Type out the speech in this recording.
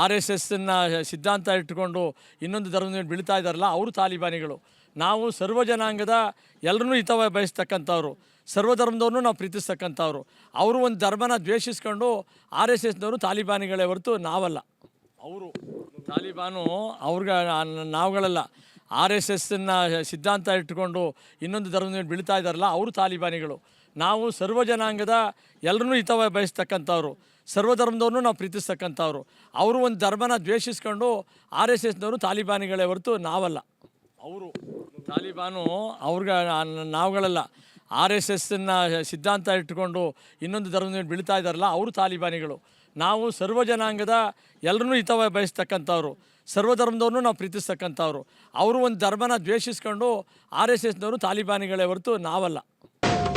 R S ಎಸ್ಸನ್ನು ಸಿದ್ಧಾಂತ ಇಟ್ಟುಕೊಂಡು ಇನ್ನೊಂದು ಧರ್ಮದ ಬೀಳ್ತಾ ಇದ್ದಾರಲ್ಲ, ಅವರು ತಾಲಿಬಾನಿಗಳು. ನಾವು ಸರ್ವ ಜನಾಂಗದ ಎಲ್ಲರನ್ನೂ ಹಿತವ ಬಯಸ್ತಕ್ಕಂಥವ್ರು. ಸರ್ವಧರ್ಮದವ್ರನ್ನೂ ನಾವು ಪ್ರೀತಿಸ್ತಕ್ಕಂಥವ್ರು. ಅವರು ಒಂದು ಧರ್ಮನ ದ್ವೇಷಿಸ್ಕೊಂಡು ಆರ್ ಎಸ್ ಎಸ್ನವರು ತಾಲಿಬಾನಿಗಳೇ ಹೊರತು ನಾವಲ್ಲ. ಅವರು ತಾಲಿಬಾನು ಅವ್ರಿಗೆ ನಾವುಗಳಲ್ಲ. ಆರ್ ಎಸ್ ಎಸ್ಸನ್ನು ಸಿದ್ಧಾಂತ ಇಟ್ಟುಕೊಂಡು ಇನ್ನೊಂದು ಧರ್ಮದ ಬೀಳ್ತಾ ಇದ್ದಾರಲ್ಲ, ಅವರು ತಾಲಿಬಾನಿಗಳು. ನಾವು ಸರ್ವ ಜನಾಂಗದ ಎಲ್ಲರನ್ನೂ ಹಿತವ ಬಯಸ್ತಕ್ಕಂಥವ್ರು, ಸರ್ವಧರ್ಮದವ್ರನ್ನೂ ನಾವು ಪ್ರೀತಿಸ್ತಕ್ಕಂಥವ್ರು. ಅವರು ಒಂದು ಧರ್ಮನ ದ್ವೇಷಿಸ್ಕೊಂಡು ಆರ್ ಎಸ್ ಎಸ್ನವರು ತಾಲಿಬಾನಿಗಳೇ ಹೊರತು ನಾವಲ್ಲ. ಅವರು ತಾಲಿಬಾನು ಅವ್ರಿಗೆ ನಾವುಗಳಲ್ಲ. ಆರ್ ಎಸ್ ಎಸ್ಸನ್ನು ಸಿದ್ಧಾಂತ ಇಟ್ಟುಕೊಂಡು ಇನ್ನೊಂದು ಧರ್ಮದ ಬೀಳ್ತಾ ಇದ್ದಾರಲ್ಲ, ಅವರು ತಾಲಿಬಾನಿಗಳು. ನಾವು ಸರ್ವ ಜನಾಂಗದ ಎಲ್ಲರನ್ನೂ ಹಿತವ ಬಯಸ್ತಕ್ಕಂಥವ್ರು, ಸರ್ವಧರ್ಮದವ್ರನ್ನೂ ನಾವು ಪ್ರೀತಿಸ್ತಕ್ಕಂಥವ್ರು. ಅವರು ಒಂದು ಧರ್ಮನ ದ್ವೇಷಿಸ್ಕೊಂಡು ಆರ್ ಎಸ್ ಎಸ್ನವರು ತಾಲಿಬಾನಿಗಳೇ ಹೊರತು ನಾವಲ್ಲ.